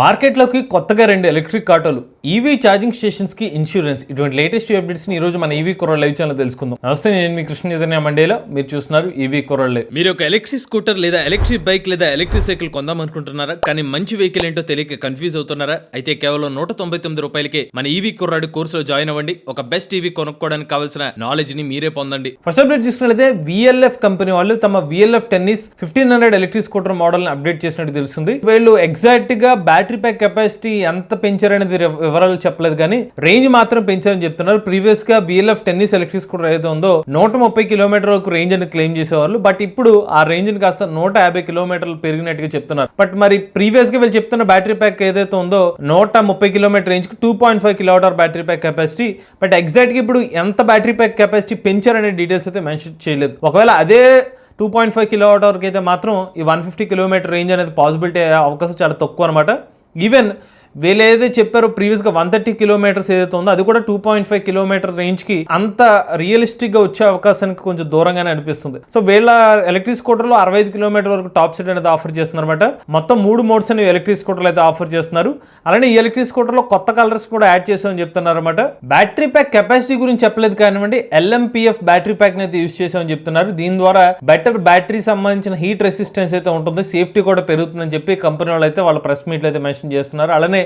మార్కెట్లోకి కొత్తగా రెండు ఎలక్ట్రిక్ ఆటోలు ఈవీ ఛార్జింగ్ స్టేషన్స్కి ఇన్సూరెన్స్ ఇటువంటి లేటెస్ట్ అప్డేట్స్ని ఈ రోజు మన ఈవీ కుర్ర లైవ్ ఛానల్ తెలుసుకుందాం. నమస్తే నేను మీ కృష్ణ చైతన్య మండేలో. మీరు చూస్తున్నారు ఈవీ కుర్రలే మీరు ఒక ఎలక్ట్రిక్ స్కూటర్ లేదా ఎలక్ట్రిక్ బైక్ లేదా ఎలక్ట్రిక్ సైకిల్ కొందాం అనుకుంటున్నారా? కానీ మంచి వెహికల్ ఏంటో తెలియక కన్ఫ్యూజ్ అవుతున్నారా? అయితే కేవలం నూట తొంభై తొమ్మిది రూపాయలకే మన ఈవీ కుర్రాడు కోర్సులో జాయిన్ అవ్వండి. ఒక బెస్ట్ ఈవీ కొనుక్కోవడానికి కావాల్సిన నాలెడ్జ్ని మీరే పొందండి. ఫస్ట్ అప్డేట్ చూసుకున్నట్లయితే విఎల్ఎఫ్ కంపెనీ వాళ్ళు తమ VLF tennis fifteen hundred electric scooter మోడల్ని అప్డేట్ చేసినట్టు తెలుస్తుంది. వీళ్ళు ఎగ్జాక్ట్గా బ్యాటరీ ప్యాక్ కెపాసిటీ ఎంత పెంచారనేది అనేది వివరాలు చెప్పలేదు కానీ రేంజ్ మాత్రం పెంచారని చెప్తున్నారు. ప్రీవియస్గా బిఎల్ఎఫ్ టెన్నిస్ ఎలక్ట్రిక్ స్కూటర్ ఏదైతే ఉందో నూట ముప్పై కిలోమీటర్ వరకు రేంజ్ అని క్లెయిమ్ చేసేవాళ్ళు. బట్ ఇప్పుడు ఆ రేంజ్ని కాస్త నూట యాభై కిలోమీటర్లు పెరిగినట్టుగా చెప్తున్నారు. బట్ మరి ప్రీవియస్గా వీళ్ళు చెప్తున్న బ్యాటరీ ప్యాక్ ఏదైతే ఉందో నూట ముప్పై కిలోమీటర్ రేంజ్కి two point five kilometre battery pack capacity but ఎగ్జాక్ట్గా ఇప్పుడు ఎంత బ్యాటరీ ప్యాక్ కెపాసిటీ పెంచారనే డీటెయిల్స్ అయితే మెన్షన్ చేయలేదు. ఒకవేళ అదే టూ పాయింట్ ఫైవ్ కిలో వరకు అయితే మాత్రం ఈ వన్ ఫిఫ్టీ కిలోమీటర్ రేంజ్ అనేది పాసిబిలిటీ అయ్యే అవకాశం చాలా తక్కువ అనమాట ఈవెన్ వీళ్ళు ఏదైతే చెప్పారో ప్రీవియస్గా వన్ థర్టీ కిలోమీటర్స్ ఏదైతే ఉందో అది కూడా టూ పాయింట్ ఫైవ్ కిలోమీటర్ రేంజ్కి అంత రియలిస్టిక్గా వచ్చే అవకాశానికి కొంచెం దూరంగానే అనిపిస్తుంది. సో వీళ్ళ ఎలక్ట్రిక్ స్కూటర్లో అరవై ఐదు కిలోమీటర్ వరకు టాప్ సెట్ అనేది ఆఫర్ చేస్తున్నారు అనమాట మొత్తం మూడు మోడ్స్ అనేవి ఎలక్ట్రిక్ స్కూటర్లు అయితే ఆఫర్ చేస్తున్నారు. అలానే ఈ ఎలక్ట్రిక్ స్కూటర్లో కొత్త కలర్స్ కూడా యాడ్ చేసామని చెప్తున్నారు అనమాట బ్యాటరీ ప్యాక్ కెపాసిటీ గురించి చెప్పలేదు కానివ్వండి ఎల్ఎంపిఎఫ్ బ్యాటరీ ప్యాక్ అయితే యూస్ చేసామని చెప్తున్నారు. దీని ద్వారా బెటర్ బ్యాటరీ సంబంధించిన హీట్ రెసిస్టెన్స్ అయితే ఉంటుంది సేఫ్టీ కూడా పెరుగుతుందని చెప్పి కంపెనీ వాళ్ళు అయితే వాళ్ళ ప్రెస్ మీట్లు అయితే మెన్షన్ చేస్తున్నారు. అలానే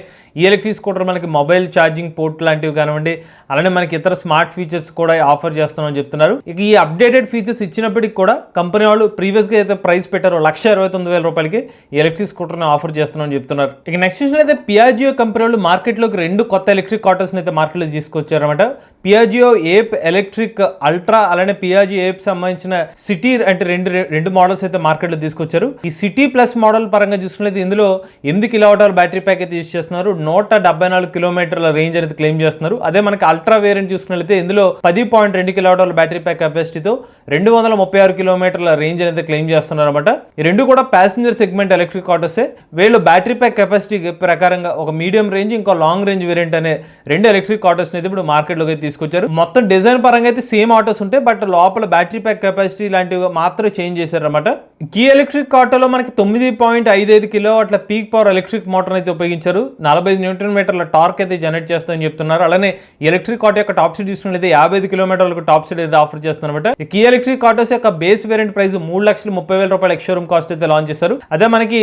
ఎలక్ట్రిక్ స్కూటర్ మనకి మొబైల్ ఛార్జింగ్ పోర్ట్ లాంటివి కానివ్వండి అలానే మనకి ఇతర స్మార్ట్ ఫీచర్స్ కూడా ఆఫర్ చేస్తామని చెప్తున్నారు. ఇక ఈ అప్డేటెడ్ ఫీచర్స్ ఇచ్చినప్పటికీ కూడా కంపెనీ వాళ్ళు ప్రీవియస్గా అయితే ప్రైస్ పెట్టారో లక్ష ఇరవై తొమ్మిది వేల రూపాయలకి ఈ ఎలక్ట్రిక్ స్కూటర్ని ఆఫర్ చేస్తున్నామని చెప్తున్నారు. ఇక నెక్స్ట్ అయితే పియాజియో కంపెనీ వాళ్ళు మార్కెట్లోకి రెండు కొత్త ఎలక్ట్రిక్ కాటర్స్ని అయితే మార్కెట్లో తీసుకొచ్చారన్నమాట. పియాజియో ఏప్ ఎలక్ట్రిక్ అల్ట్రా అలానే పియాజియో ఏప్ సంబంధించిన సిటీ అంటే రెండు రెండు మోడల్స్ అయితే మార్కెట్లో తీసుకొచ్చారు. ఈ సిటీ ప్లస్ మోడల్ పరంగా చూసుకున్నది ఇందులో ఎనిమిది కిలోవాటర్ బ్యాటరీ ప్యాక్ అయితే యూస్ చేస్తున్నారు. నూట డెబ్బై నాలుగు కిలోమీటర్ల రేంజ్ అనేది క్లెయిమ్ చేస్తున్నారు. అదే మనకి అల్ట్రా వేరియంట్ చూసుకున్నట్లయితే ఇందులో పది పాయింట్ రెండు కిలోమీటర్ల బ్యాటరీ ప్యాక్ కెపాసిటీతో రెండు వందల ముప్పై ఆరు కిలోమీటర్ల రేంజ్ అనేది క్లెయిమ్ చేస్తున్నారు అనమాట ఈ రెండు కూడా ప్యాసింజర్ సెగ్మెంట్ ఎలక్ట్రిక్ ఆటోసే వీళ్ళు బ్యాటరీ ప్యాక్ కెపాసిటీ ప్రకారంగా ఒక మీడియం రేంజ్ ఇంకో లాంగ్ రేంజ్ వేరియంట్ అనే రెండు ఎలక్ట్రిక్ ఆటోస్ అయితే ఇప్పుడు మార్కెట్లోకి తీసుకొచ్చారు. మొత్తం డిజైన్ పరంగా అయితే సేమ్ ఆటోస్ ఉంటాయి బట్ లోపల బ్యాటరీ ప్యాక్ కెపాసిటీ లాంటివి మాత్రం చేంజ్ చేశారన్నమాట. కీ ఎలక్ట్రిక్ ఆటోలో మనకి తొమ్మిది పాయింట్ ఐదు ఐదు కిలో అట్లా పీక్ పవర్ ఎలక్ట్రిక్ మోటార్ అయితే ఉపయోగించారు. నలభై ఐదు న్యూట్రన్ మీటర్ల టార్క్ అయితే జనరేట్ చేస్తామని చెప్తున్నారు. అలానే ఎలక్ట్రిక్ ఆటో యొక్క టాప్ స్పీడ్ చూసుకున్నట్లయితే యాభై ఐదు కిలోమీటర్లకు టాప్ స్పీడ్ అయితే ఆఫర్ చేస్తున్నమాట. కీ ఎలక్ట్రిక్ ఆటోస్ యొక్క బేస్ వేరియంట్ ప్రైస్ మూడు లక్షల ముప్పై వేల రూపాయల ఎక్స్షోరూమ్ కాస్ట్ అయితే లాంచ్ చేశారు. అదే మనకి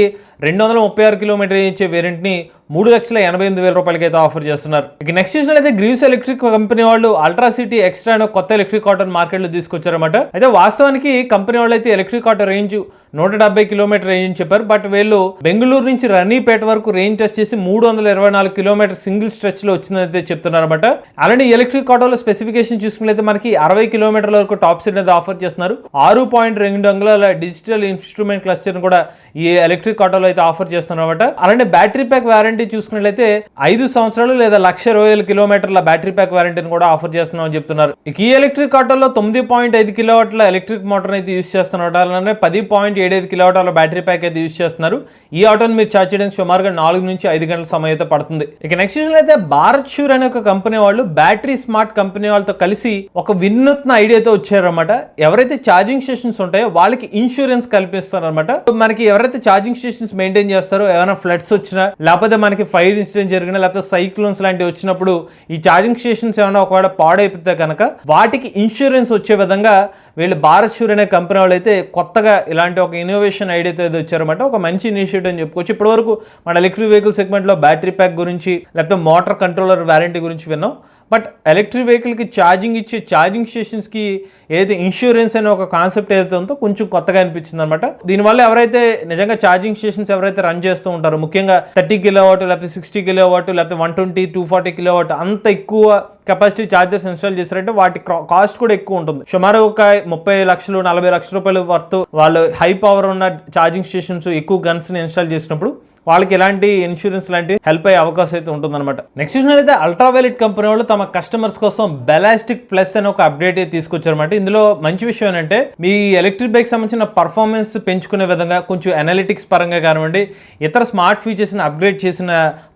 రెండు వందల ముప్పై ఆరు కిలోమీటర్ ఇచ్చే వేరియంట్ని మూడు లక్షల ఎనభై ఎనిమిది వేల రూపాయలకి అయితే ఆఫర్ చేస్తున్నారు. ఇక నెక్స్ట్ చూసినట్లయితే గ్రీవ్స్ ఎలక్ట్రిక్ కంపెనీ వాళ్ళు అల్ట్రా సిటీ ఎక్స్ట్రా అనే కొత్త ఎలక్ట్రిక్ ఆటో మార్కెట్లో తీసుకొచ్చారన్నమాట. అయితే వాస్తవానికి కంపెనీ వాళ్ళు అయితే ఎలక్ట్రిక్ ఆటో రేంజ్ నూట డెబ్బై కిలోమీటర్ రేంజ్ అని చెప్పారు. బట్ వీళ్ళు బెంగళూరు నుంచి రన్నీపేట వరకు రేంజ్ టెస్ట్ చేసి మూడు వందల ఇరవై నాలుగు కిలోమీటర్ సింగిల్ స్ట్రెచ్లో వచ్చిందని అయితే చెప్తున్నారన్నమాట. అలానే ఎలక్ట్రిక్ ఆటోలో స్పెసిఫికేషన్ చూసుకున్నట్లయితే మనకి అరవై కిలోమీటర్ల వరకు టాప్ స్పీడ్ అనేది ఆఫర్ చేస్తున్నారు. ఆరు పాయింట్ రెండు అంగుళాల డిజిటల్ ఇన్స్ట్రుమెంట్ క్లస్టర్ కూడా ఈ ఎలక్ట్రిక్ ఆటోలో అయితే ఆఫర్ చేస్తున్నారు అనమాట అలానే బ్యాటరీ ప్యాక్ వారంటీ చూసుకున్నట్లయితే ఐదు సంవత్సరాలు లేదా లక్ష ఇరవై వేల కిలోమీటర్ల బ్యాటరీ ప్యాక్ వారంటీని కూడా ఆఫర్ చేస్తున్నామని చెప్తున్నారు. ఇక ఈ ఎలక్ట్రిక్ ఆటోలో తొమ్మిది పాయింట్ ఐదు కిలోవాట్ల ఎలక్ట్రిక్ మోటార్ అయితే యూస్ చేస్తున్నారు అలానే పది పాయింట్ ఏడైదు కిలోవాట్ల బ్యాటరీ ప్యాక్ అయితే యూస్ చేస్తున్నారు. ఈ ఆటోని మీరు ఛార్జ్ చేయడానికి సుమారుగా నాలుగు నుంచి ఐదు గంటల సమయం అయితే పడుతుంది. ఇక నెక్స్ట్ అయితే భారత్ షూర్ అనే ఒక కంపెనీ వాళ్ళు బ్యాటరీ స్మార్ట్ కంపెనీ వాళ్ళతో కలిసి ఒక వినూత్న ఐడియాతో వచ్చారన్నమాట. ఎవరైతే ఛార్జింగ్ స్టేషన్స్ ఉంటాయో వాళ్ళకి ఇన్సూరెన్స్ కల్పిస్తారన్నమాట. మనకి ఎవరైతే ఛార్జింగ్ స్టేషన్స్ మెయింటైన్ చేస్తారో ఏమైనా ఫ్లడ్స్ వచ్చినా లేకపోతే మనకి ఫైర్ ఇన్సిడెంట్ జరిగినా లేకపోతే సైక్లోన్స్ లాంటివి వచ్చినప్పుడు ఈ ఛార్జింగ్ స్టేషన్స్ ఏమైనా ఒకవేళ పాడైపోతే కనుక వాటికి ఇన్సూరెన్స్ వచ్చే విధంగా వీళ్ళు భారత్ షూర్ అనే కంపెనీ వాళ్ళు అయితే కొత్తగా ఇలాంటి ఒక ఇన్నోవేషన్ ఐడియా అయితే వచ్చారన్నమాట. ఒక మంచి ఇనిషియేటివ్ అని చెప్పుకోవచ్చు. ఇప్పటివరకు మన ఎలక్ట్రిక్ వెహికల్ సెగ్మెంట్లో బ్యాటరీ ప్యాక్ గురించి లేకపోతే మోటార్ కంట్రోలర్ వారంటీ గురించి విన్నాం. బట్ ఎలక్ట్రిక్ వెహికల్కి ఛార్జింగ్ ఇచ్చే ఛార్జింగ్ స్టేషన్స్కి ఏదైతే ఇన్సూరెన్స్ అనే ఒక కాన్సెప్ట్ ఏదైతే ఉందో కొంచెం కొత్తగా అనిపించింది అనమాట దీనివల్ల ఎవరైతే నిజంగా ఛార్జింగ్ స్టేషన్స్ ఎవరైతే రన్ చేస్తూ ఉంటారో ముఖ్యంగా థర్టీ కిలో వాట్ లేకపోతే సిక్స్టీ కిలో వాట్ లేకపోతే one twenty two forty kilowatt అంత ఎక్కువ కెపాసిటీ ఛార్జర్స్ ఇన్స్టాల్ చేశారంటే వాటి కాస్ట్ కూడా ఎక్కువ ఉంటుంది. సుమారు ఒక ముప్పై లక్షలు నలభై లక్షల రూపాయలు వర్త్ వాళ్ళు హై పవర్ ఉన్న ఛార్జింగ్ స్టేషన్స్ ఎక్కువ గన్స్ని ఇన్స్టాల్ చేసినప్పుడు వాళ్ళకి ఎలాంటి ఇన్సూరెన్స్ లాంటి హెల్ప్ అయ్యే అవకాశం అయితే ఉంటుందన్నమాట. నెక్స్ట్ చూసినట్లయితే అల్ట్రావైలెట్ కంపెనీ వాళ్ళు తమ కస్టమర్స్ కోసం బెలాస్టిక్ ప్లస్ అని ఒక అప్డేట్ అయితే తీసుకొచ్చారన్నమాట. ఇందులో మంచి విషయం ఏంటంటే మీ ఎలక్ట్రిక్ బైక్ సంబంధించిన పర్ఫార్మెన్స్ పెంచుకునే విధంగా కొంచెం అనలిటిక్స్ పరంగా కానివ్వండి ఇతర స్మార్ట్ ఫీచర్స్ని అప్గ్రేడ్ చేసిన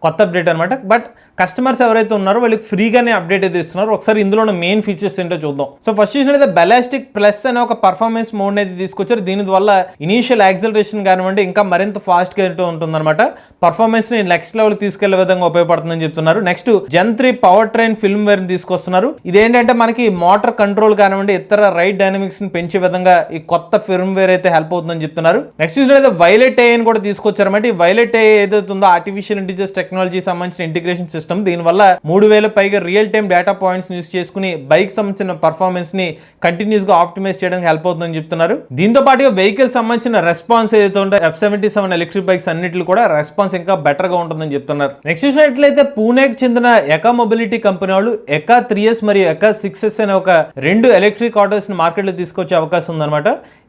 కొత్త అప్డేట్ అనమాట బట్ కస్టమర్స్ ఎవరైతే ఉన్నారో వాళ్ళకి ఫ్రీగానే అప్డేట్ అయితే ఇస్తున్నారు. ఒకసారి ఇందులో ఉన్న మెయిన్ ఫీచర్స్ ఏంటో చూద్దాం. సో ఫస్ట్ చూసినట్లయితే బెలాస్టిక్ ప్లస్ అనే ఒక పర్ఫార్మెన్స్ మోడ్ అయితే తీసుకొచ్చారు. దీని వల్ల ఇనీషియల్ యాక్సలరేషన్ కానివ్వండి ఇంకా మరింత ఫాస్ట్గా ఉంటుందన్నమాట. అనమాట. పర్ఫార్మెన్స్ని నెక్స్ట్ లెవెల్ తీసుకెళ్ళే విధంగా ఉపయోగపడుతుందని చెప్తున్నారు. Next gen three power train firmware తీసుకొస్తున్నారు. ఇదేంటంటే మనకి మోటార్ కంట్రోల్ కానివ్వండి ఇతర రైడ్ డైనమిక్స్ని పెంచే విధంగా ఈ కొత్త ఫిల్మ్ వేర్ అయితే హెల్ప్ అవుతుందని చెప్తున్నారు. నెక్స్ట్ చూసినట్లయితే వైలెట్ ఏఐని అని కూడా తీసుకొచ్చారన్నమాట. ఈ వైలెట్ ఏ ఏదైతే ఉందో ఆర్టిఫిషియల్ ఇంటెలిజెన్స్ టెక్నాలజీ సంబంధించిన ఇంటిగ్రేషన్ సిస్టమ్ దీనివల్ల మూడు వేల పైగా real time data points use చేసుకుని బైక్ సంబంధించిన పర్ఫార్మెన్స్ని కంటిన్యూస్గా ఆప్టిమైజ్ చేయడానికి హెల్ప్ అవుతుందని చెప్తున్నారు. దీంతో పాటుగా వెహికల్ సంబంధించిన రెస్పాన్స్ ఏదైతే ఉందో F seventy seven electric bikes అన్నిటిలో కూడా రెస్పాన్స్ ఇంకా బెటర్గా ఉంటుందని చెప్తున్నారు. నెక్స్ట్ చూసినట్లయితే పూణేకి చెందిన ఎకా మొబిలిటీ కంపెనీ వాళ్ళు ఎకా త్రీ ఎస్ మరియు ఎకా సిక్స్ ఎస్ అనే ఒక రెండు ఎలక్ట్రిక్ ఆటోస్ని మార్కెట్లో తీసుకొచ్చే అవకాశం ఉందన్నమాట.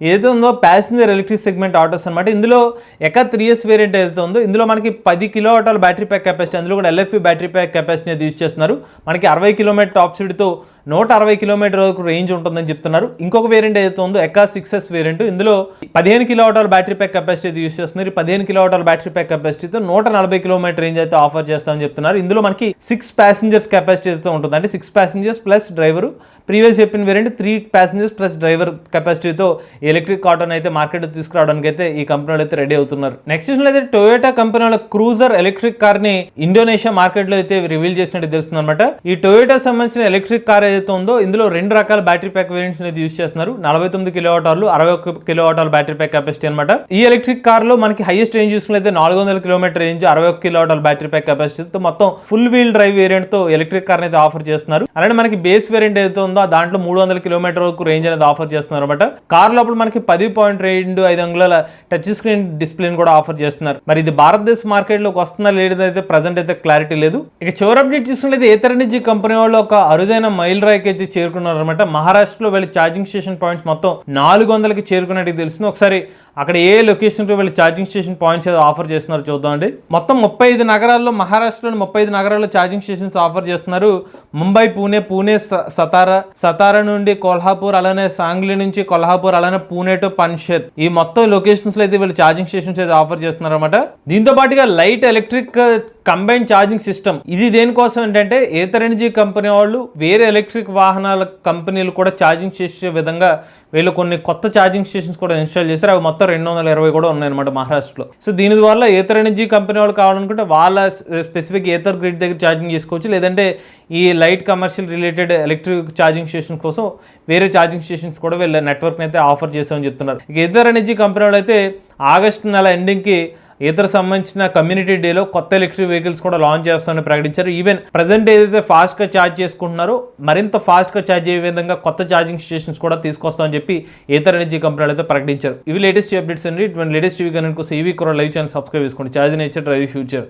ఏదైతే ఉందో ప్యాసింజర్ ఎలక్ట్రిక్ సెగ్మెంట్ ఆటోస్ అనమాట ఇందులో ఎకా త్రీ ఎస్ వేరియంట్ ఏదైతే ఉందో ఇందులో మనకి పది కిలో ఆటోల బ్యాటరీ ప్యాక్ కెపాసిటీ అందులో కూడా LFP battery pack capacity use చేస్తున్నారు. మనకి అరవై కిలోమీటర్ టాప్ స్పీడ్తో నూట అరవై కిలోమీటర్ వరకు రేంజ్ ఉంటుందని చెప్తున్నారు. ఇంకొక వేరియంట్ ఏదైతే ఉందో ఎక్కా సిక్స్ వేరియంట్ ఇందులో పదిహేను kilo battery pack capacity use చేస్తున్నారు. ఈ పదిహేను కిలో బ్యాటరీ ప్యాక్ కెపాసిటీతో నూట నలభై కిలోమీటర్ రేంజ్ అయితే ఆఫర్ చేస్తామని చెప్తున్నారు. ఇందులో మనకి సిక్స్ ప్యాసింజర్స్ కెపాసిటీ అయితే ఉంటుంది. అంటే six passengers plus driver previous చెప్పిన variant three passengers plus driver కెపాసిటీతో electric ఆటోని అయితే మార్కెట్ తీసుకురావడానికి అయితే ఈ కంపెనీలు అయితే రెడీ అవుతున్నారు. నెక్స్ట్ అయితే టొయోటా కంపెనీ వాళ్ళ క్రూజర్ ఎలక్ట్రిక్ కార్ని ఇండోనేషియా మార్కెట్లో అయితే రివీల్ చేసినట్టు తెలుస్తుంది అనమాట ఈ టొయోటా సంబంధించిన ఎలక్ట్రిక్ కార్ ఏదైతే ఉందో ఇందులో రెండు రకాల బ్యాటరీ ప్యాక్ వేరియంట్స్ అనేది యూస్ చేస్తున్నారు. నలభై తొమ్మిది కిలో అరవై ఒక కిలో బ్యాటరీ ప్యాక్ కెపాసిటీ అనమాట ఈ ఎలక్ట్రిక్ కార్లో మనకి హైయెస్ట్ రేంజ్ చూసుకున్నైతే నాలుగు వందల కిలోమీటర్ రేంజ్ అరవై ఒక కిలో బ్యాటరీ ప్యాక్ కెపాసిటీతో మొత్తం ఫుల్ వీల్ డ్రైవ్ వేరియంట్తో ఎలక్ట్రిక్ కార్ అయితే ఆఫర్ చేస్తున్నారు. అలానే మనకి బేస్ వేరియంట్ ఏదైతే ఉందో దాంట్లో మూడు వందల కిలోమీటర్ వరకు రేంజ్ అనేది ఆఫర్ చేస్తున్నారు అనమాట కార్ లోపల మనకి పది పాయింట్ రెండు ఐదు అంగుళాల టచ్ స్క్రీన్ డిస్ప్లేని కూడా ఆఫర్ చేస్తున్నారు. మరి ఇది భారతదేశ మార్కెట్లోకి వస్తుందా లేదైతే ప్రజెంట్ అయితే క్లారిటీ లేదు. ఇక చివరి అప్డేట్ చూసుకుంటే ఏతర్ ఎనర్జీ కంపెనీ వాళ్ళు ఒక అరుదైన మైల్ రాయికి అయితే చేరుకున్నారు అనమాట మహారాష్ట్రలో వెళ్ళి ఛార్జింగ్ స్టేషన్ పాయింట్స్ మొత్తం నాలుగు వందలకి చేరుకున్నట్టు తెలిసింది ఒకసారి అక్కడ ఏ లొకేషన్కి వెళ్ళి ఛార్జింగ్ స్టేషన్ పాయింట్స్ ఏదో ఆఫర్ చేస్తున్నారు చూద్దామండి మొత్తం ముప్పై ఐదు నగరాల్లో మహారాష్ట్రలోని ముప్పై ఐదు నగరాల్లో ఛార్జింగ్ స్టేషన్స్ ఆఫర్ చేస్తున్నారు. ముంబై పూణే పూణే స- సతారా సతారా నుండి కొల్హాపూర్ అలానే సాంగ్లీ నుంచి కొల్హాపూర్ అలానే పూణే టు పన్షర్ ఈ మొత్తం లొకేషన్స్లో అయితే వీళ్ళు ఛార్జింగ్ స్టేషన్స్ అయితే ఆఫర్ చేస్తున్నారు అనమాట దీంతో పాటుగా light electric combine charging system. ఇది దేనికోసం ఏంటంటే ఏతర్ ఎనర్జీ కంపెనీ వాళ్ళు వేరే ఎలక్ట్రిక్ వాహనాల కంపెనీలు కూడా ఛార్జింగ్ చేసే విధంగా వీళ్ళు కొన్ని కొత్త ఛార్జింగ్ స్టేషన్స్ కూడా ఇన్స్టాల్ చేశారు. అవి మొత్తం రెండు వందల ఇరవై కూడా ఉన్నాయన్నమాట మహారాష్ట్రలో. సో దీని వల్ల ఏతర్ ఎనర్జీ కంపెనీ వాళ్ళు కావాలనుకుంటే వాళ్ళ స్పెసిఫిక్ ఏతర్ గ్రిడ్ దగ్గర ఛార్జింగ్ చేసుకోవచ్చు. లేదంటే ఈ light commercial related electric charging station కోసం వేరే ఛార్జింగ్ స్టేషన్స్ కూడా వీళ్ళ నెట్వర్క్ని అయితే ఆఫర్ చేసామని చెప్తున్నారు. ఇక ఏతర్ ఎనర్జీ కంపెనీ వాళ్ళు అయితే ఆగస్టు నెల ఎండింగ్కి ఇతర సంబంధించిన కమ్యూనిటీ డేలో కొత్త ఎలక్ట్రిక్ వెహికల్స్ కూడా లాంచ్ చేస్తామని ప్రకటించారు. ఈవెన్ ప్రజెంట్ ఏదైతే ఫాస్ట్గా ఛార్జ్ చేసుకుంటున్నారో మరింత ఫాస్ట్గా ఛార్జ్ అయ్యే విధంగా కొత్త ఛార్జింగ్ స్టేషన్స్ కూడా తీసుకొస్తామని చెప్పి ఇతర ఎనర్జీ కంపెనీలు అయితే ప్రకటించారు. ఇవి లేటెస్ట్ అప్డేట్స్ అండి. ఇటువంటి లేటెస్ట్ టీవీ కనుక ఈవీ కూడా లైవ్ ఛానల్ సబ్స్క్రైబ్ చేసుకోండి. Charge nature drive future